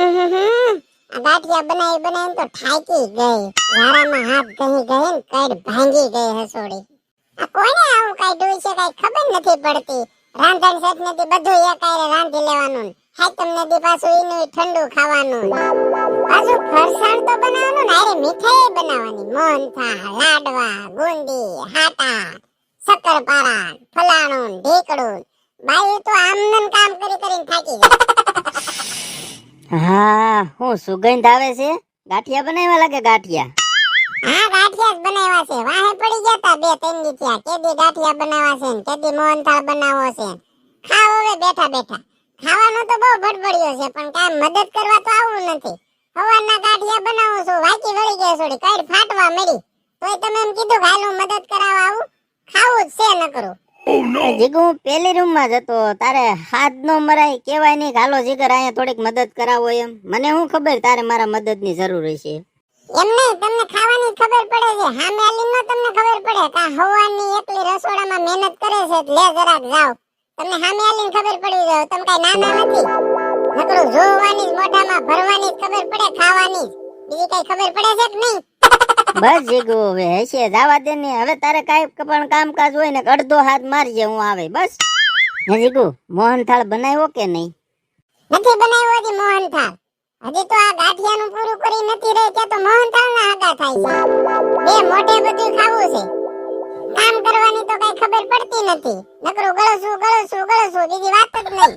ગાંઠિયા બનાવી બનાવીને તો થાકી ગઈ. વારામાં હાથ ગહી ગઈ ને કડ ભાંગી ગઈ હસોડી. આ કોને આવું કાઢ્યું છે, કઈ ખબર નથી પડતી. રાંધણ સેટ નથી, બધું એકાયરે રાંધી લેવાનું. હાય, તમને દી પાછું એનું ઠંડુ ખાવાનું. પાછું ફરસાણ તો બનાવવાનું ને અરે મીઠાઈ બનાવવાની. મોહનથાળ લાડવા, બુંદી, હાટા, શક્કરપારા, ફલાણું, ઢીકડું. બાઈ તો આમનું કામ કરી કરીને થાકી ગઈ. હા, હું સુગંધ આવે છે? ગાંઠિયા બનાવ્યા લાગે ગાંઠિયા? હા, ગાંઠિયા જ બનાવ્યા છે. વાહે પડી ગયા તા બે ત્રણ દી થયા કેદી ગાંઠિયા બનાવવા છે ને કેદી મોહનથાળ બનાવવો છે ખાવ હવે બેઠા બેઠા. ખાવાનું તો બહુ ભડભડ્યો છે, પણ કાંઈ મદદ કરવા તો આવું નથી. હવાના ગાંઠિયા બનાવું છું, વાંચી વળી ગયા છોડી કઈ ફાટવા મળી. તોય તમે એમ કીધું હાલ મદદ કરાવવા આવું. ખાવું જ છે નકરું. જીગુ હું પેલી રૂમમાં જતો તારે હાથ નો મરાય કેવાય નહીં કે હાલો જીગર અહીંયા થોડીક મદદ કરાવો એમ. મને શું ખબર તારે મારા મદદની જરૂર હશે? એમ નહીં તમને ખાવાની ખબર પડે છે. હામે આલીને નો તમને ખબર પડે કા હવાની એકલી રસોડામાં મહેનત કરે છે. લે જરાક જાવ તમને હામે આલીને ખબર પડી જાય તમે કઈ નાના નથી. નકરું જોવાની જ મોઢામાં ભરવાની જ ખબર પડે ખાવાની જ. બીજી કઈ ખબર પડે છે કે નહીં? બસ જીગુ હવે હશે જવા દે ને. હવે તારે કાઈ પણ કામકાજ હોય ને અડધો હાથ મારજે હું આવે. બસ. હે જીગુ મોહનથાળ બનાવ્યો કે નહીં? નથી બનાવ્યો હજી મોહનથાળ. હજી તો આ ગાંઠિયાનું પૂરું કરી નથી રહી. કે તો મોહનથાળના આગા થાય છે. બે મોઢે બધું ખાવું છે. કામ કરવાની તો કઈ ખબર પડતી નથી. નકરું ગળસું ગળસું ગળસું બીજી વાત જ નહીં.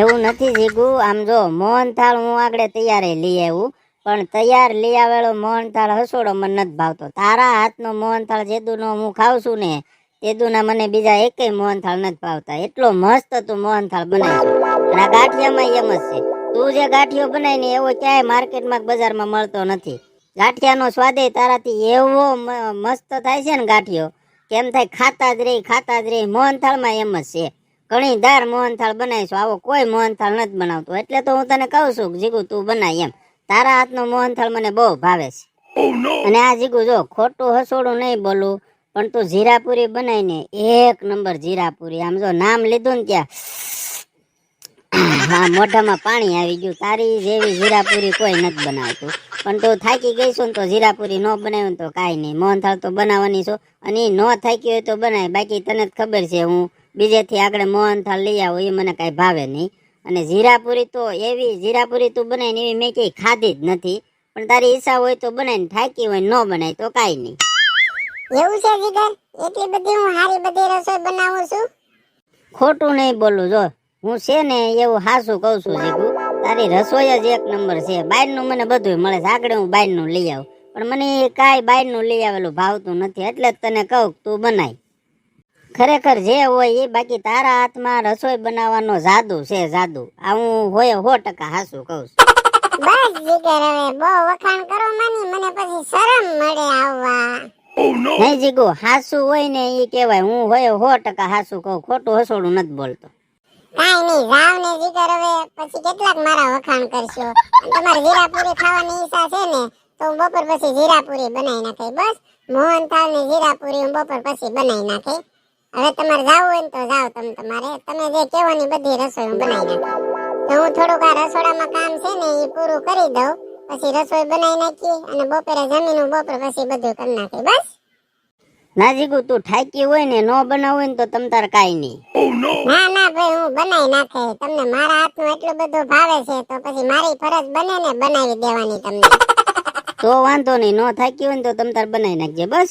એવું નથી જીગુ. આમ જો મોહનથાળ હું આગળ તૈયાર લઈ આવ્યું પણ તૈયાર લઈ આવેલો મોહનથાળ હસોડો મને નથી ભાવતો. તારા હાથનો મોહનથાળ જેદુનો હું ખાઉં છું ને તેદુના મને બીજા એકેય મોહનથાળ નથી ભાવતા. એટલો મસ્ત તું મોહનથાળ બનાવી અને આ ગાંઠિયામાં એમ જ છે. તું જે ગાંઠિયો બનાવી ને, એવો ક્યાંય માર્કેટમાં બજારમાં મળતો નથી. ગાંઠિયાનો સ્વાદે તારાથી એવો મસ્ત થાય છે ને ગાંઠિયો કેમ થાય ખાતા જ રહી, ખાતા જ રહી. મોહનથાળમાં એમ જ છે. ઘણી દાર મોહનથાળ બનાવીશું. આવો કોઈ મોહનથાળ નથી બનાવતો. એટલે તો હું તને કહું છું જીગુ, તું બનાય એમ. તારા હાથનો મોહનથાળ મને બહુ ભાવે છે. અને આ જીગુ જો ખોટું હસોડું નહીં બોલું પણ તું જીરાપુરી બનાવીને એક નંબર જીરાપુરી. આમ જો નામ લીધું ને ત્યાં હા મોઢામાં પાણી આવી ગયું. તારી જેવી જીરાપુરી કોઈ નથી બનાવતું. પણ તું થાકી ગઈ છું ને તો જીરાપુરી ન બનાવ્યું ને તો કાંઈ નહીં. મોહનથાળ તો બનાવવાની છો અને એ ન થાકી હોય તો બનાય. બાકી તને જ ખબર છે હું બીજેથી આગળ મોહનથાળ લઈ આવું એ મને કાંઈ ભાવે નહીં. અને જીરાપુરી તો એવી જીરાપુરી તું બનાવીને એવી મેં ક્યાંય ખાધી જ નથી. પણ તારી ઈચ્છા હોય તો બનાવીને થાકી હોય ન બનાય તો કાંઈ નહીં. એવું છે જીગર? એટલી બધી હું હારી બધી રસોઈ બનાવું છું? ખોટું નહીં બોલું જો. હું છે ને એવું હાસું કહું છું જીગુ. તારી રસોઈ જ એક નંબર છે. બહારનું મને બધું મળે છે. આગળ હું બહારનું લઈ આવું. પણ મને કાંઈ બહારનું લઈ આવેલું ભાવતું નથી. એટલે જ તને કહું તું બનાય. ખરેખર જે હોય એ બાકી તારા હાથમાં રસોઈ બનાવવાનો જાદુ છે જાદુ. આ હું હોય હો ટકા હાસું કહું છું. બસ જીગર હવે બહુ વખાણ કરો માની મને પછી શરમ મળે આવવા. નહીં જીગુ હાસું હોય ને એ કહેવાય. હું હોય હો ટકા હાસું કહું. ખોટું હસોડું નથી બોલતો. કાઈ નહીં જાવ ને જીગર હવે પછી કેટલાક મારા વખાણ કરશો. તમારે જીરાપુરી ખાવાની ઈચ્છા છે ને તો હું બપોર પછી જીરાપુરી બનાવી નાખે. બસ મોહનથાળ ને જીરાપુરી હું બપોર પછી બનાવી નાખે. હવે તમારે જાવું હોય તો જાવ તમે તમારે. તમે જે કહેવાની બધી રસોઈ હું બનાવી નાખું. તો હું થોડુંક આ રસોડામાં કામ છે ને એ પૂરું કરી દઉં. પછી રસોઈ બનાવી નાખીએ અને બપોરે જમીનું બપોર પછી બધું કરી નાખે બસ? ના જીગુ તું ઠાકી હોય ને ન બનાવ હોય ને તો તમ તાર કાઈ નહીં. ના ના ભાઈ હું બનાવી નાખે. તમને મારા હાથનું એટલું બધું ભાવે છે તો પછી મારી ફરજ બને ને બનાવી દેવાની તમને. તો વાંધો નહીં નો થાકી હોય ને તો તમ તાર બનાવી નાખજે બસ?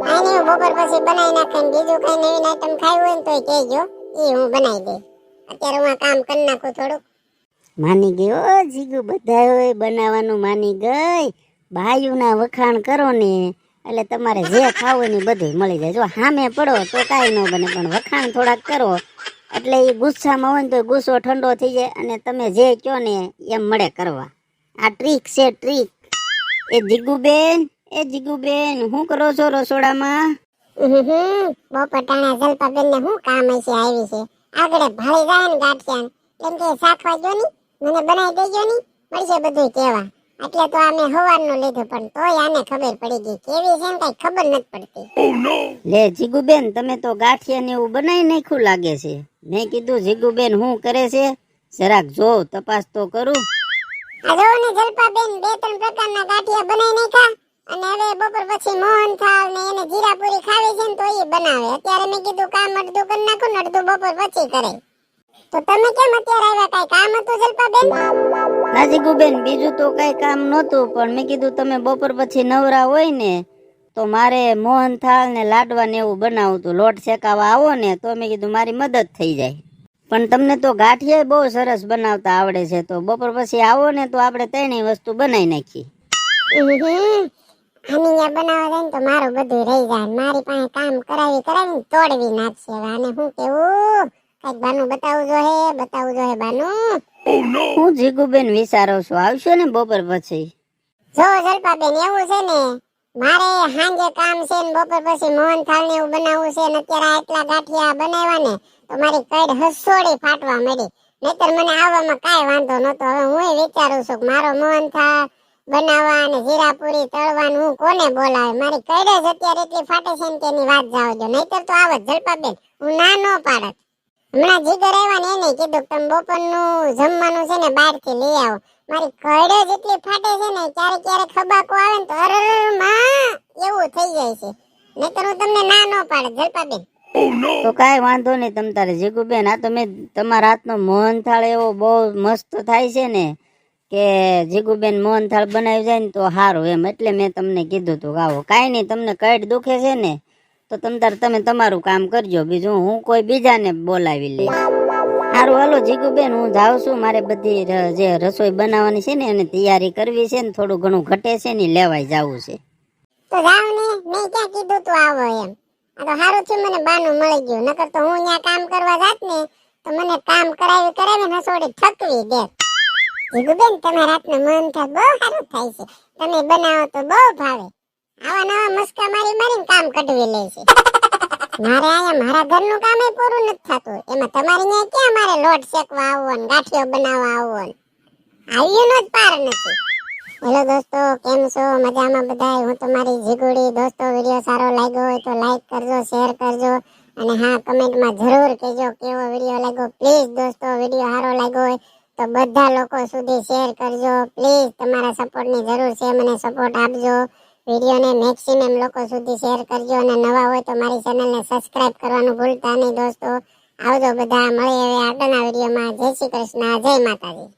કાંઈ નહીં બપોર પછી બનાવી નાખે બીજું કઈ નવીન આઈટમ ખાવી હોય ને તો કહેજો. એ હું બનાવી દઈ અત્યારે હું કામ કરી નાખું થોડુંક. માની ગયો જીગુ બધા હોય બનાવવાનું માની ગઈ. બાયુના વખાણ કરો ને, એટલે તમારે જે ખાવું બધું મળી જાય. જો સામે પડો તો કાંઈ ન બને, પણ વખાણ થોડાક કરો. એટલે એ ગુસ્સામાં હોય ને તો ગુસ્સો ઠંડો થઈ જાય અને તમે જે કહો ને એમ મળે કરવા. આ ટ્રીક છે ટ્રીક એ જીગુબેન એ જીગુબેન હું કરો છો રસોડામાં? હમ બપોર ટાણા જલપાબેન ને હું કામ છે આવી છે. આગળ ભાઈ જાય ને ગાંઠિયા કેમ કે શાકવા જો ની મને બનાવી દેજો ની મળશે બધું કેવા. એટલે તો આ મેં હવારનું લીધું પણ તોય આને ખબર પડી ગઈ. કેવી છે ને કઈ ખબર નથી પડતી. લે જીગુબેન તમે તો ગાંઠિયા ને એવું બનાવી નાખ્યું લાગે છે. મેં કીધું જીગુબેન હું કરે છે? જરાક જો તપાસ તો કરું. આ જો ને જલપાબેન બે ત્રણ પ્રકારના ગાંઠિયા બનાવી નાખ્યા. અને હવે બપોર પછી મોહનથાળ ને એને જીરાપુરી ખાવી છે ને તો એ બનાવે. અત્યારે મેં કીધું કામ અડધું કરી નાખું ને અડધું બપોર પછી કરે. તો તમે કેમ અત્યારે આવ્યા કઈ કામ હતું જલપાબેન? ના જીગુબેન બીજું તો કઈ કામ નહોતું પણ મેં કીધું તમે બપોર પછી નવરા હોય ને તો મારે મોહનથાળ ને લાડવા ને એવું બનાવું હતું લોટ શેકાવા આવો ને તો મેં કીધું મારી મદદ થઈ જાય. પણ તમને તો ગાંઠિયા બહુ સરસ બનાવતા આવડે છે તો બપોર પછી આવો ને તો આપણે ત્રણેય વસ્તુ બનાવી નાખીએ. આની બનાવવા જાય ને તો મારું બધું રહી જાય મારી પાસે કામ કરાવી કરાવી તોડવી નાખશે હવે. આને શું કેવું? કંઈક બાનું બતાવવું જોઈએ બતાવવું જોઈએ બાનું. હું જીગુબેન વિચારો છું. આવશે ને બપોર પછી. જો જલપાબેન એવું છે ને? મારે હાંજે કામ છે ને બપોર પછી મોહનથાળ ને એવું બનાવવું છે ને અત્યારે આ એટલા ગાંઠિયા બનાવ્યા ને તો મારી કઈડ હસોડી ફાટવા મળી નહીતર મને આવવામાં કાંઈ વાંધો નહોતો. હવે હું વિચારું છું કે મારો મોહનથાળ બનાવવા અને જીરાપુરી તળવાનું હું કોને બોલાવે? મારી કઈડ જ અત્યારે એટલી ફાટે છે તેની વાત જાવ જો નહીતર તો આવત જલપાબેન. હું ના નો પાડત. હમણાં જીગર આવ્યા ને એને કીધું તમે બપોરનું જમવાનું છે ને બહારથી લઈ આવો. મારી કઈડ જ એટલી ફાટે છે ને ક્યારેક ક્યારેક ખબાકો આવે ને તો અરરમાં એવું થઈ જાય છે. નહીતર હું તમને ના નો પાડત જલપાબેન. તો કાંઈ વાંધો નહીં તમ તારે જીગુબેન આ તમે મેં તમારા હાથનો મોહનથાળ એવો બહુ મસ્ત થાય છે ને. કે જીગુબેન મોહનથાળ બનાવી જાય ને તો સારું એમ. એટલે મેં તમને કીધું કે આવો. કાંઈ નહીં, તમને કઈટ દુખે છે ને, તો તમ તાર, તમે તમારું કામ કરજો. બીજું હું કોઈ બીજાને બોલાવી લઈશ. સારું હાલો જીગુબેન, હું જાઉં છું. મારે બધી જે રસોઈ બનાવવાની છે ને, એની તૈયારી કરવી છે ને, થોડું ઘણું ઘટે છે ને લેવાય જવું છે. તો જાવ ને, મેં ક્યાં કીધું તું આવો એમ. આ તો સારું થયું, મને બાનું મળી ગયું. નકર તો હું ત્યાં કામ કરવા જાત ને, તો મને કામ કરાવી કરાવી ને હસોડી થકવી દે. જીગુબેન, તમારા હાથનો મોહનથાળ બહુ સારું થાય છે. તમે બનાવો તો બહુ ભાવે. આવા નવા મસ્કા મારી મારીને કામ કઢવી લે છે. મારે આયા મારા ઘરનું કામ પૂરું નથી થતું. એમાં તમારી ત્યાં ક્યાં મારે લોટ શેકવા આવવો ને ગાંઠિયો બનાવવા આવવો ને? આવ્યું નો જ પાર નથી. હેલો દોસ્તો, કેમ છો? મજામાં બધા હું તમારી જીગુડી. દોસ્તો, વીડિયો સારો લાગ્યો હોય તો લાઈક કરજો, શેર કરજો અને હા, કમેન્ટમાં જરૂર કહેજો કેવો વીડિયો લાગ્યો. પ્લીઝ દોસ્તો, વીડિયો સારો લાગ્યો હોય તો બધા લોકો સુધી શેર કરજો. પ્લીઝ તમારા સપોર્ટની જરૂર છે. મને સપોર્ટ આપજો. વિડીયોને મેક્સિમમ લોકો સુધી શેર કરજો. અને નવા હોય તો મારી ચેનલને સબસ્ક્રાઇબ કરવાનું ભૂલતા નહીં દોસ્તો. આવજો બધા. મળીએ હવે આગળના વિડીયોમાં જય શ્રી કૃષ્ણ. જય માતાજી.